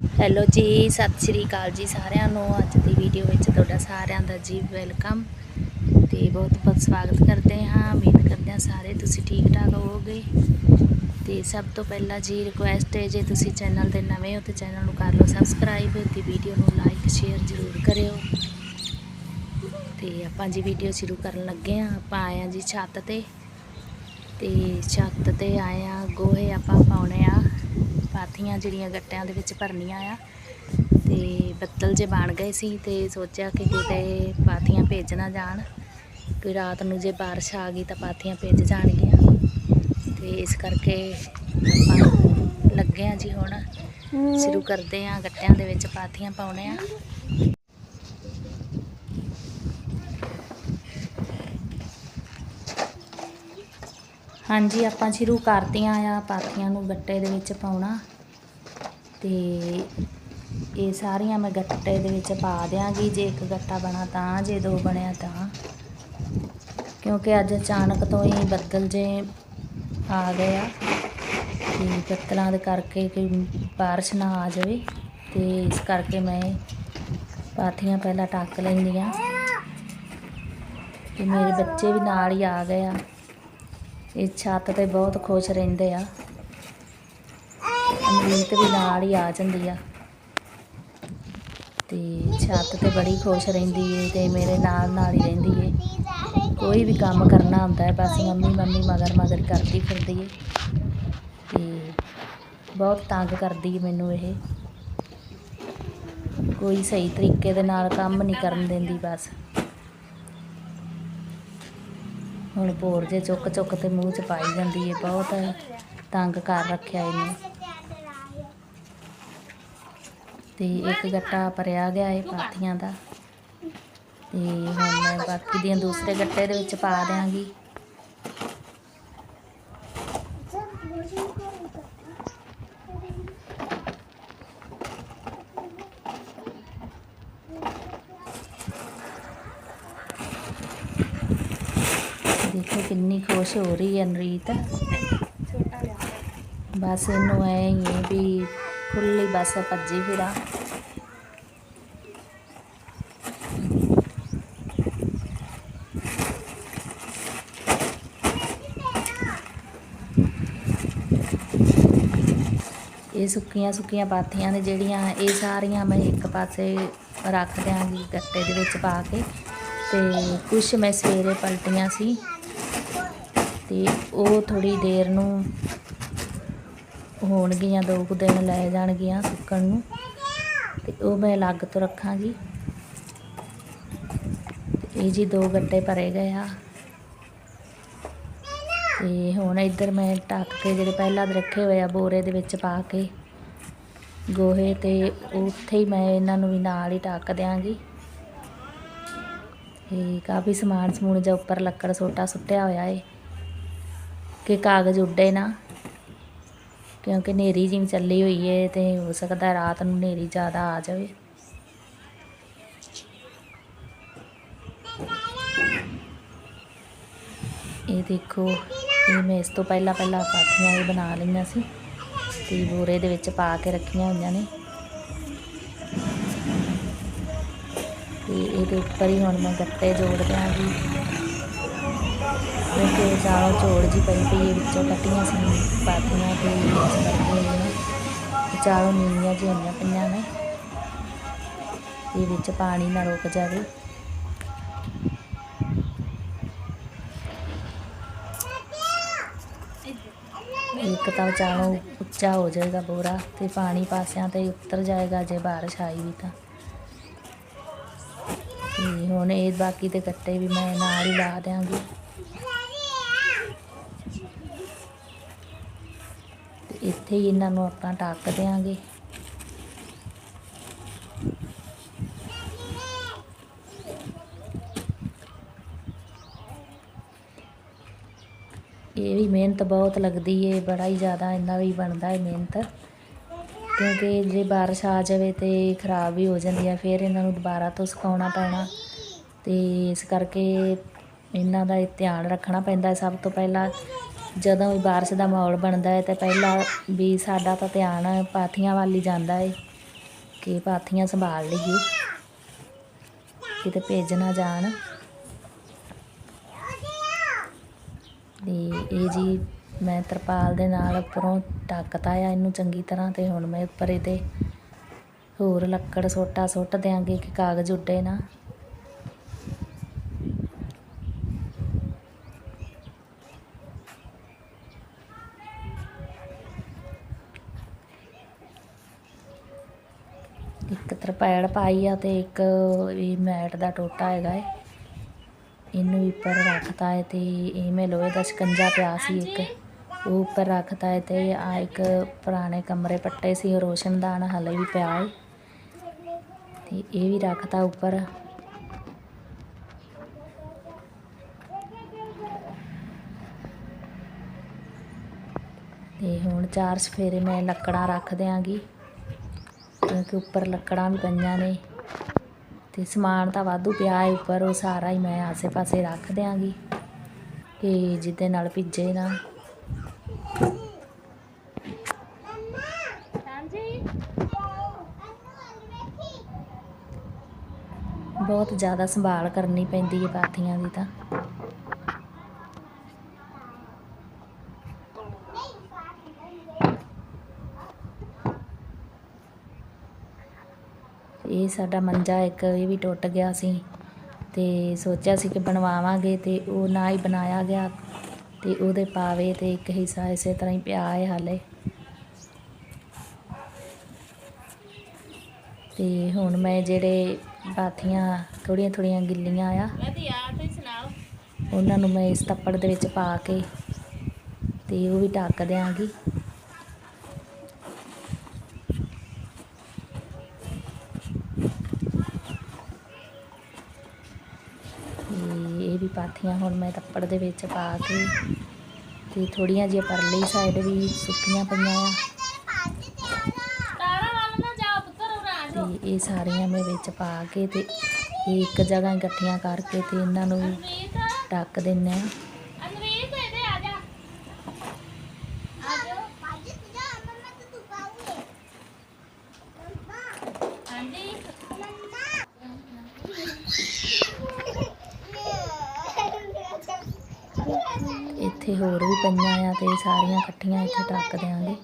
Hello ਜੀ, ਸਤਿ ਸ਼੍ਰੀ ਅਕਾਲ ਜੀ ਸਾਰਿਆਂ ਨੂੰ। ਅੱਜ ਦੀ ਵੀਡੀਓ ਵਿੱਚ ਤੁਹਾਡਾ ਸਾਰਿਆਂ ਦਾ ਜੀ ਵੈਲਕਮ ਤੇ ਬਹੁਤ ਬਹੁਤ ਸਵਾਗਤ ਕਰਦੇ ਹਾਂ। ਉਮੀਦ ਕਰਦੇ ਹਾਂ ਸਾਰੇ ਤੁਸੀਂ ਠੀਕ ਠਾਕ ਹੋਵੋਗੇ। ਤੇ ਸਭ ਤੋਂ ਪਹਿਲਾਂ ਜੀ ਰਿਕੁਐਸਟ ਹੈ, ਜੇ ਤੁਸੀਂ ਚੈਨਲ ਤੇ ਨਵੇਂ ਹੋ ਤੇ ਚੈਨਲ ਨੂੰ ਕਰ ਲਓ ਸਬਸਕ੍ਰਾਈਬ ਤੇ ਵੀਡੀਓ ਨੂੰ ਲਾਈਕ ਸ਼ੇਅਰ ਜ਼ਰੂਰ ਕਰਿਓ। ਤੇ ਆਪਾਂ ਜੀ ਵੀਡੀਓ ਸ਼ੁਰੂ ਕਰਨ ਲੱਗੇ ਹਾਂ। ਆਪਾਂ ਆਏ ਹਾਂ ਜੀ ਛੱਤ ਤੇ। ਤੇ ਛੱਤ ਤੇ ਆਏ ਆ ਗੋਹੇ ਆਪਾਂ ਪਾਉਣੇ ਆ। ਪਾਥੀਆਂ ਜਿਹੜੀਆਂ ਗੱਟਿਆਂ ਦੇ ਵਿੱਚ ਭਰਨੀਆਂ ਆ ਤੇ ਬੱਦਲ ਜੇ ਬਣ ਗਏ ਸੀ ਤੇ ਸੋਚਿਆ ਕਿ ਕਿਤੇ ਪਾਥੀਆਂ ਭੇਜ ਨਾ ਜਾਣ, ਕਿ ਰਾਤ ਨੂੰ ਜੇ ਬਾਰਿਸ਼ ਆ ਗਈ ਤਾਂ ਪਾਥੀਆਂ ਭੇਜ ਜਾਣਗੀਆਂ। ਤੇ ਇਸ ਕਰਕੇ ਆਪਾਂ ਲੱਗੇ ਆ ਜੀ ਹੁਣ, ਸ਼ੁਰੂ ਕਰਦੇ ਆ ਗੱਟਿਆਂ ਦੇ ਵਿੱਚ ਪਾਥੀਆਂ ਪਾਉਣੇ ਆ। ਹਾਂਜੀ, ਆਪਾਂ ਸ਼ੁਰੂ ਕਰਤੀਆਂ ਆ ਪਾਥੀਆਂ ਨੂੰ ਗੱਟੇ ਦੇ ਵਿੱਚ ਪਾਉਣਾ। ਤੇ ਇਹ ਸਾਰੀਆਂ ਮੈਂ ਗੱਟੇ ਦੇ ਵਿੱਚ ਪਾ ਦਿਆਂਗੀ। ਜੇ ਇੱਕ ਗੱਟਾ ਬਣਾ ਤਾਂ, ਜੇ ਦੋ ਬਣਿਆ ਤਾਂ। ਕਿਉਂਕਿ ਅੱਜ ਅਚਾਨਕ ਤੋਂ ਹੀ ਬੱਦਲ ਜੇ ਆ ਗਏ ਆ। ਤੇ ਬੱਦਲਾਂ ਦੇ ਕਰਕੇ ਕਿ ਬਾਰਿਸ਼ ਨਾ ਆ ਜਾਵੇ। ਤੇ ਇਸ ਕਰਕੇ ਮੈਂ ਪਾਥੀਆਂ ਪਹਿਲਾਂ ਟੱਕ ਲੈਂਦੀ ਲੈਂਦੀਆਂ। ਤੇ ਮੇਰੇ ਬੱਚੇ ਵੀ ਨਾਲ ਹੀ ਆ ਗਏ ਆ। ਇਹ ਛੱਤ ਤੇ ਬਹੁਤ ਖੁਸ਼ ਰਹਿੰਦੇ ਆ। ਅਮਰੀਤ ਵੀ ਨਾਲ ਹੀ ਆ ਜਾਂਦੀ ਆ। ਤੇ ਛੱਤ ਤੇ ਬੜੀ ਖੁਸ਼ ਰਹਿੰਦੀ ਏ ਤੇ ਮੇਰੇ ਨਾਲ ਨਾਲ ਹੀ ਰਹਿੰਦੀ ਏ। ਕੋਈ ਵੀ ਕੰਮ ਕਰਨਾ ਹੁੰਦਾ ਹੈ ਬਸ ਮੰਮੀ ਮੰਮੀ ਮਗਰ ਮਗਰ ਕਰਦੀ ਫਿਰਦੀ ਏ। ਤੇ ਬਹੁਤ ਤੰਗ ਕਰਦੀ ਏ ਮੈਨੂੰ ਇਹ। ਕੋਈ ਸਹੀ ਤਰੀਕੇ ਦੇ ਨਾਲ ਕੰਮ ਨਹੀਂ ਕਰਨ ਦਿੰਦੀ ਬਸ। ਹੁਣ ਭੋਰ ਜੇ ਚੁੱਕ ਚੁੱਕ ਤੇ ਮੂੰਹ ਚ ਪਾਈ ਜਾਂਦੀ ਏ, ਬਹੁਤ ਤੰਗ ਕਰ ਰੱਖਿਆ ਇਹਨੇ। ਤੇ ਇੱਕ ਗੱਟਾ ਭਰਿਆ ਗਿਆ ਹੈ ਪਾਥੀਆਂ ਦਾ। ਤੇ ਹੁਣ ਮੈਂ ਬਾਕੀ ਦੀਆਂ ਦੂਸਰੇ ਗੱਟੇ ਦੇ ਵਿੱਚ ਪਾ ਦਿਆਂਗੀ। ਦੇਖੋ ਕਿੰਨੀ ਖੁਸ਼ ਹੋ ਰਹੀ ਹੈ ਅਨਰੀਤ। ਬਸ ਇਹਨੂੰ ਐ ਹੀ ਵੀ ਖੁੱਲੀ ਬਸ ਭੱਜੀ ਫਿਰਾਂ। ਇਹ ਸੁੱਕੀਆਂ ਸੁੱਕੀਆਂ ਪਾਥੀਆਂ ਨੇ ਜਿਹੜੀਆਂ ਇਹ ਸਾਰੀਆਂ ਮੈਂ ਇੱਕ ਪਾਸੇ ਰੱਖ ਦਿਆਂਗੀ ਗੱਟੇ ਦੇ ਵਿੱਚ ਪਾ ਕੇ ਤੇ ਕੁਝ ਮੈਂ ਸਵੇਰੇ ਪਲਟੀਆਂ ਸੀ ਤੇ ਉਹ ਥੋੜੀ ਦੇਰ ਨੂੰ ਹੋਣਗੀਆਂ, ਦੋ ਕੁ ਦਿਨ ਲੈ ਜਾਣਗੀਆਂ ਸੁੱਕਣ ਨੂੰ ਤੇ ਉਹ ਮੈਂ ਅਲੱਗ ਤੋਂ ਰੱਖਾਂਗੀ। ਤੇ ਇਹ ਜੀ ਦੋ ਗੱਟੇ ਭਰੇ ਗਏ ਆ। ਤੇ ਹੁਣ ਇੱਧਰ ਮੈਂ ਢੱਕ ਕੇ ਜਿਹੜੇ ਪਹਿਲਾਂ ਦੇ ਰੱਖੇ ਹੋਏ ਆ ਬੋਰੇ ਦੇ ਵਿੱਚ ਪਾ ਕੇ ਗੋਹੇ ਤੇ ਉੱਥੇ ਹੀ ਮੈਂ ਇਹਨਾਂ ਨੂੰ ਵੀ ਨਾਲ ਹੀ ਢੱਕ ਦਿਆਂਗੀ। ਇਹ ਕਾਫੀ ਸਮਾਨ ਸਮੂਨ ਜਾਂ ਉੱਪਰ ਲੱਕੜ ਸੋਟਾ ਸੁੱਟਿਆ ਹੋਇਆ ਏ। ਕਿ ਕਾਗਜ਼ ਉੱਡੇ ਨਾ, ਕਿਉਂਕਿ ਨੇਰੀ ਜਿਵੇਂ ਚੱਲੀ ਹੋਈ ਏ ਤੇ ਹੋ ਸਕਦਾ ਰਾਤ ਨੂੰ ਨੇਰੀ ਜ਼ਿਆਦਾ ਆ ਜਾਵੇ। ਇਹ ਦੇਖੋ ਇਹ ਮੈਂ ਇਸ ਤੋਂ ਪਹਿਲਾਂ ਪਹਿਲਾਂ ਪਾਥੀਆਂ ਇਹ ਬਣਾ ਲਈਆਂ ਸੀ ਤੇ ਬੋਰੇ ਦੇ ਵਿੱਚ ਪਾ ਕੇ ਰੱਖੀਆਂ ਹੋਈਆਂ ਨੇ। ਤੇ ਇਹਦੇ ਉੱਪਰ ਹੀ ਹੁਣ ਮੈਂ ਗੱਤੇ ਜੋੜ ਦਿਆਂਗੀ ਕਿਉਂਕਿ ਚਾਰੋਂ ਝੋੜ ਜੀ ਪਈ ਪਈ ਵਿੱਚੋਂ ਕੱਟੀਆਂ ਸੀ ਪਾਥੀਆਂ ਤੇ ਇਸ ਕਰਕੇ ਇਹ ਚਾਲੋਂ ਨੀਵੀਆਂ ਜਿਹੀਆਂ ਹੋਈਆਂ ਪਈਆਂ ਨੇ। ਇਹ ਵਿੱਚ ਪਾਣੀ ਨਾ ਰੁਕ ਜਾਵੇ। ਇੱਕ ਤਾਂ ਚਾਲੋਂ ਉੱਚਾ ਹੋ ਜਾਏਗਾ ਬੋਰਾ ਤੇ ਪਾਣੀ ਪਾਸਿਆਂ ਤੇ ਉਤਰ ਜਾਏਗਾ ਜੇ ਬਾਰਿਸ਼ ਆਈ ਵੀ ਤਾਂ। ਤੇ ਹੁਣ ਇਹ ਬਾਕੀ ਦੇ ਗੱਟੇ ਵੀ ਮੈਂ ਨਾਲ ਹੀ ਲਾ ਦਿਆਂਗੀ। ਇੱਥੇ ਹੀ ਇਹਨਾਂ ਨੂੰ ਆਪਾਂ ਟੱਕ ਦਿਆਂਗੇ। ਇਹ ਵੀ ਮਿਹਨਤ ਬਹੁਤ ਲੱਗਦੀ ਏ, ਬੜਾ ਹੀ ਜ਼ਿਆਦਾ ਇਹਨਾਂ ਵੀ ਬਣਦਾ ਹੈ ਮਿਹਨਤ। ਕਿਉਂਕਿ ਜੇ ਬਾਰਿਸ਼ ਆ ਜਾਵੇ ਤੇ ਖਰਾਬ ਵੀ ਹੋ ਜਾਂਦੀ ਆ, ਫਿਰ ਇਹਨਾਂ ਨੂੰ ਦੁਬਾਰਾ ਤੋਂ ਸੁਕਾਉਣਾ ਪੈਣਾ। ਤੇ ਇਸ ਕਰਕੇ ਇਹਨਾਂ ਦਾ ਇਹ ਧਿਆਨ ਰੱਖਣਾ ਪੈਂਦਾ ਸਭ ਤੋਂ ਪਹਿਲਾਂ। ਜਦੋਂ ਵੀ ਬਾਰਿਸ਼ ਦਾ ਮਾਹੌਲ ਬਣਦਾ ਹੈ ਤਾਂ ਪਹਿਲਾਂ ਵੀ ਸਾਡਾ ਤਾਂ ਧਿਆਨ ਪਾਥੀਆਂ ਵੱਲ ਹੀ ਜਾਂਦਾ ਏ, ਕਿ ਪਾਥੀਆਂ ਸੰਭਾਲ ਲਈਏ, ਕਿਤੇ ਭੇਜ ਨਾ ਜਾਣ। ਤੇ ਇਹ ਜੀ ਮੈਂ ਤਰਪਾਲ ਦੇ ਨਾਲ ਉੱਪਰੋਂ ਢੱਕਤਾ ਆ ਇਹਨੂੰ ਚੰਗੀ ਤਰ੍ਹਾਂ ਅਤੇ ਹੁਣ ਮੈਂ ਉੱਪਰ ਇਹਦੇ ਹੋਰ ਲੱਕੜ ਸੋਟਾ ਸੁੱਟ ਦਿਆਂਗੇ ਕਿ ਕਾਗਜ਼ ਉੱਡੇ ਨਾ। ਇੱਕ ਤਰਪਾਲ ਪਾਈ ਆ ਤੇ ਇੱਕ ਇਹ ਮੈਟ ਦਾ ਟੋਟਾ ਹੈਗਾ ਏ। ਇਹਨੂੰ ਵੀ ਉੱਪਰ ਰੱਖਤਾ ਹੈ ਤੇ ਇਹ ਮੈਂ ਲੋਹੇ ਦਾ ਸ਼ਿਕੰਜਾ ਪਿਆ ਸੀ ਇੱਕ। ਉਹ ਉੱਪਰ ਰੱਖਤਾ ਹੈ ਤੇ ਆ ਇੱਕ ਪੁਰਾਣੇ ਕਮਰੇ ਪੱਟੇ ਸੀ ਰੋਸ਼ਨਦਾਨ ਹਲੇ ਵੀ ਪਿਆ ਹੈ। ਤੇ ਇਹ ਵੀ ਰੱਖਤਾ ਉੱਪਰ। ਤੇ ਹੁਣ ਚਾਰ ਸਫੇਰੇ ਮੈਂ ਲੱਕੜਾਂ ਰੱਖ ਦਿਆਂਗੀ, ਕਿਉਂਕਿ ਉੱਪਰ ਲੱਕੜਾਂ ਵੀ ਪਈਆਂ ਨੇ। ਤੇ ਸਮਾਨ ਤਾਂ ਵਾਧੂ ਪਿਆ ਹੈ ਉੱਪਰ ਉਹ ਸਾਰਾ ਹੀ ਮੈਂ ਆਸੇ-ਪਾਸੇ ਰੱਖ ਦਿਆਂਗੀ ਕਿ ਜਿਹਦੇ ਨਾਲ ਭਿੱਜੇ ਨਾ। ਬਹੁਤ ਜ਼ਿਆਦਾ ਸੰਭਾਲ ਕਰਨੀ ਪੈਂਦੀ ਹੈ ਪਾਥੀਆਂ ਦੀ ਤਾਂ ਇਹ ਸਾਡਾ ਮੰਜਾ ਇੱਕ ਇਹ ਵੀ ਟੁੱਟ ਗਿਆ ਸੀ ਤੇ ਸੋਚਿਆ ਸੀ ਕਿ ਬਣਵਾਵਾਂਗੇ ਤੇ ਉਹ ਨਾ ਹੀ ਬਣਾਇਆ ਗਿਆ ਤੇ ਉਹਦੇ ਪਾਵੇ ਤੇ ਇੱਕ ਹਿੱਸਾ ਇਸੇ ਤਰ੍ਹਾਂ ਹੀ ਪਿਆ ਹੈ ਹਾਲੇ। ਤੇ ਹੁਣ ਮੈਂ ਜਿਹੜੇ ਪਾਥੀਆਂ ਥੋੜੀਆਂ ਥੋੜੀਆਂ ਗਿੱਲੀਆਂ ਆ ਉਹਨਾਂ ਨੂੰ ਮੈਂ ਇਸ ਤੱਪੜ ਦੇ ਵਿੱਚ ਪਾ ਕੇ ਤੇ ਉਹ ਵੀ ਢੱਕ ਦਿਆਂਗੀ ਤੇ ਇਹ ਵੀ ਪਾਥੀਆਂ ਹੁਣ ਮੈਂ ਤੱਪੜ ਦੇ ਵਿੱਚ ਪਾ ਕੇ ਤੇ ਥੋੜੀਆਂ ਜਿਹੀਆਂ ਪਰਲੀ ਸਾਈਡ ਵੀ ਸੁੱਕੀਆਂ ਪਈਆਂ ਆ। ਤੇ ਇਹ ਸਾਰੀਆਂ ਮੈਂ ਵਿੱਚ ਪਾ ਕੇ ਤੇ ਇਹ ਇੱਕ ਜਗ੍ਹਾ ਇਕੱਠੀਆਂ ਕਰਕੇ ਤੇ ਇਹਨਾਂ ਨੂੰ ਢੱਕ ਦਿੰਨੇ ਆ। ਇੱਥੇ ਹੋਰ ਵੀ ਪਈਆਂ ਆ ਤੇ ਸਾਰੀਆਂ ਇਕੱਠੀਆਂ ਇੱਥੇ ਟੱਕ ਦਿਆਂਗੇ।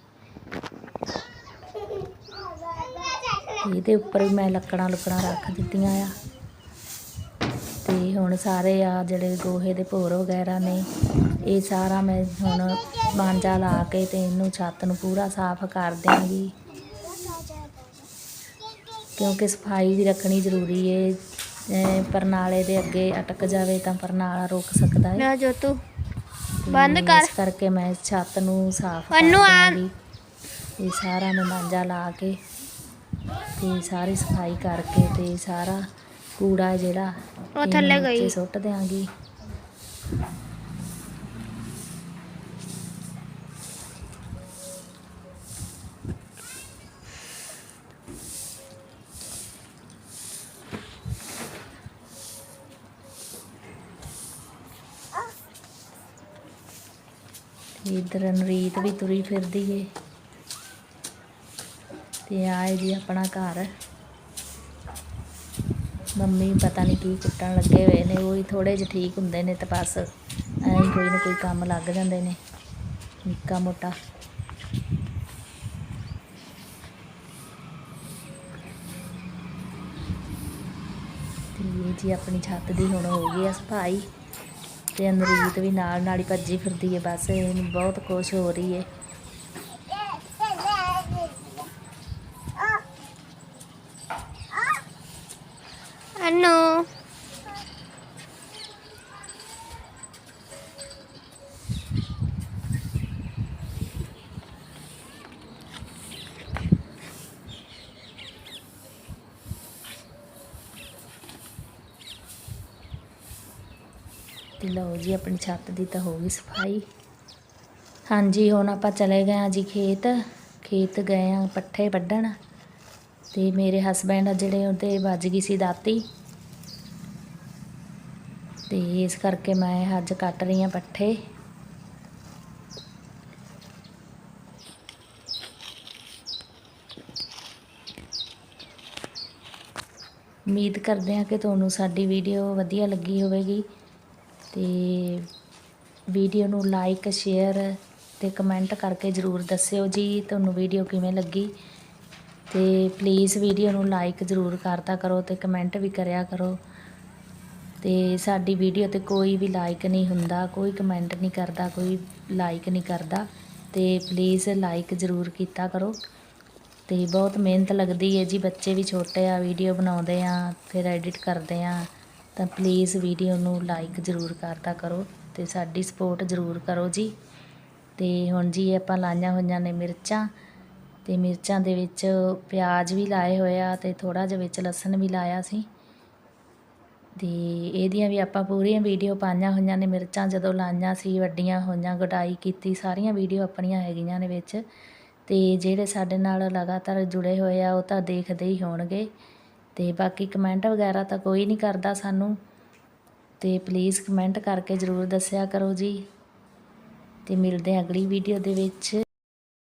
ਇਹਦੇ ਉੱਪਰ ਵੀ ਮੈਂ ਲੱਕੜਾਂ ਲੁਕੜਾਂ ਰੱਖ ਦਿੱਤੀਆਂ ਆ। ਤੇ ਹੁਣ ਸਾਰੇ ਆ ਜਿਹੜੇ ਗੋਹੇ ਦੇ ਭੋਰ ਵਗੈਰਾ ਨੇ, ਇਹ ਸਾਰਾ ਮੈਂ ਹੁਣ ਮਾਂਜਾ ਲਾ ਕੇ ਤੇ ਇਹਨੂੰ ਛੱਤ ਨੂੰ ਪੂਰਾ ਸਾਫ਼ ਕਰ ਦਿਆਂਗੀ। ਕਿਉਂਕਿ ਸਫ਼ਾਈ ਵੀ ਰੱਖਣੀ ਜ਼ਰੂਰੀ ਏ। ਪਰਨਾਲੇ ਦੇ ਅੱਗੇ ਅਟਕ ਜਾਵੇ ਤਾਂ ਪਰਨਾਲਾ ਰੁਕ ਸਕਦਾ ਹੈ ਨਾ ਜੋ ਬੰਦ ਕਰ। ਇਸ ਕਰਕੇ ਮੈਂ ਛੱਤ ਨੂੰ ਸਾਫ਼ ਕਰ ਆ- ਇਹ ਸਾਰਾ ਮੈਂ ਮਾਂਜਾ ਲਾ ਕੇ ਤੇ ਸਾਰੀ ਸਫ਼ਾਈ ਕਰਕੇ ਤੇ ਸਾਰਾ ਕੂੜਾ ਜਿਹੜਾ ਉਹ ਥੱਲੇ ਗਈ। ਸੁੱਟ ਦਿਆਂਗੀ ਇੱਧਰ ਨਰੀਤ ਵੀ ਤੁਰੀ ਫਿਰਦੀ ਏ। ਤੇ ਆਏ ਜੀ ਆਪਣਾ ਘਰ। ਮੰਮੀ ਪਤਾ ਨਹੀਂ ਕੀ ਕੁੱਟਣ ਲੱਗੇ ਹੋਏ ਨੇ, ਉਹ ਹੀ ਥੋੜੇ ਜਿਹੇ ਠੀਕ ਹੁੰਦੇ ਨੇ ਤੇ ਬਸ ਐਂ ਕੋਈ ਨਾ ਕੋਈ ਕੰਮ ਲੱਗ ਜਾਂਦੇ ਨੇ, ਨਿੱਕਾ ਮੋਟਾ। ਤੇ ਇਹ ਜੀ ਆਪਣੀ ਛੱਤ ਦੀ ਹੁਣ ਹੋ ਗਈ ਆ ਸਫ਼ਾਈ। ਤੇ ਅਨਰੀਤ ਵੀ ਨਾਲ ਨਾਲ ਹੀ ਭੱਜੀ ਫਿਰਦੀ ਹੈ, ਬਸ ਇਹਨੂੰ ਬਹੁਤ ਖੁਸ਼ ਹੋ ਰਹੀ ਹੈ। ਤੇ ਲਓ ਜੀ, ਆਪਣੀ ਛੱਤ ਦੀ ਤਾਂ ਹੋ ਗਈ ਸਫ਼ਾਈ। ਹਾਂਜੀ, ਹੁਣ ਆਪਾਂ ਚਲੇ ਗਏ ਆ ਜੀ ਖੇਤ। ਖੇਤ ਗਏ ਆ ਪੱਠੇ ਵੱਢਣ। ਤੇ ਮੇਰੇ ਹਸਬੈਂਡ ਜਿਹੜੇ ਉਹਦੇ ਵੱਜ ਗਈ ਸੀ ਦਾਤੀ। ਤੇ ਇਸ ਕਰਕੇ ਮੈਂ ਅੱਜ ਕੱਟ ਰਹੀ ਆ ਪੱਠੇ। ਉਮੀਦ ਕਰਦੇ ਹਾਂ ਕਿ ਤੁਹਾਨੂੰ ਸਾਡੀ ਵੀਡੀਓ ਵਧੀਆ ਲੱਗੀ ਹੋਵੇਗੀ। ਅਤੇ ਵੀਡੀਓ ਨੂੰ ਲਾਈਕ ਸ਼ੇਅਰ ਅਤੇ ਕਮੈਂਟ ਕਰਕੇ ਜ਼ਰੂਰ ਦੱਸਿਓ ਜੀ, ਤੁਹਾਨੂੰ ਵੀਡੀਓ ਕਿਵੇਂ ਲੱਗੀ। ਤੇ ਪਲੀਜ਼ ਵੀਡੀਓ ਨੂੰ ਲਾਈਕ ਜ਼ਰੂਰ ਕਰਤਾ ਕਰੋ ਤੇ ਕਮੈਂਟ ਵੀ ਕਰਿਆ ਕਰੋ। ਤੇ ਸਾਡੀ ਵੀਡੀਓ ਤੇ ਕੋਈ ਵੀ ਲਾਈਕ ਨਹੀਂ ਹੁੰਦਾ, ਕੋਈ ਕਮੈਂਟ ਨਹੀਂ ਕਰਦਾ, ਕੋਈ ਲਾਈਕ ਨਹੀਂ ਕਰਦਾ। ਤੇ ਪਲੀਜ਼ ਲਾਈਕ ਜ਼ਰੂਰ ਕੀਤਾ ਕਰੋ। ਤੇ ਬਹੁਤ ਮਿਹਨਤ ਲੱਗਦੀ ਹੈ ਜੀ, ਬੱਚੇ ਵੀ ਛੋਟੇ ਆ, ਵੀਡੀਓ ਬਣਾਉਂਦੇ ਆ, ਫਿਰ ਐਡਿਟ ਕਰਦੇ ਆ। ਤਾਂ ਪਲੀਜ਼ ਵੀਡੀਓ ਨੂੰ ਲਾਈਕ ਜ਼ਰੂਰ ਕਰਤਾ ਕਰੋ ਤੇ ਸਾਡੀ ਸਪੋਰਟ ਜ਼ਰੂਰ ਕਰੋ ਜੀ। ਤੇ ਹੁਣ ਜੀ ਆਪਾਂ ਲਾਈਆਂ ਹੋਈਆਂ ਨੇ ਮਿਰਚਾਂ ਤੇ ਮਿਰਚਾਂ ਦੇ ਵਿੱਚ ਪਿਆਜ਼ ਵੀ ਲਾਏ ਹੋਏ ਆ ਤੇ ਥੋੜਾ ਜਿਹਾ ਵਿੱਚ ਲਸਣ ਵੀ ਲਾਇਆ ਸੀ। ਤੇ ਇਹਦੀਆਂ ਵੀ ਆਪਾਂ ਪੂਰੀਆਂ ਵੀਡੀਓ ਪਾਈਆਂ ਹੋਈਆਂ ਨੇ ਮਿਰਚਾਂ, ਜਦੋਂ ਲਾਈਆਂ ਸੀ, ਵੱਡੀਆਂ ਹੋਈਆਂ ਗੁਡਾਈ ਕੀਤੀ, ਸਾਰੀਆਂ ਵੀਡੀਓ ਆਪਣੀਆਂ ਹੈਗੀਆਂ ਨੇ ਵਿੱਚ। ਤੇ ਜਿਹੜੇ ਸਾਡੇ ਨਾਲ ਲਗਾਤਾਰ ਜੁੜੇ ਹੋਏ ਆ, ਉਹ ਤਾਂ ਦੇਖਦੇ ਹੀ ਹੋਣਗੇ। ਤੇ ਬਾਕੀ ਕਮੈਂਟ ਵਗੈਰਾ ਤਾਂ ਕੋਈ ਨਹੀਂ ਕਰਦਾ ਸਾਨੂੰ। ਤੇ ਪਲੀਜ਼ ਕਮੈਂਟ ਕਰਕੇ ਜ਼ਰੂਰ ਦੱਸਿਆ ਕਰੋ ਜੀ। ਤੇ ਮਿਲਦੇ ਹਾਂ ਅਗਲੀ ਵੀਡੀਓ ਦੇ ਵਿੱਚ।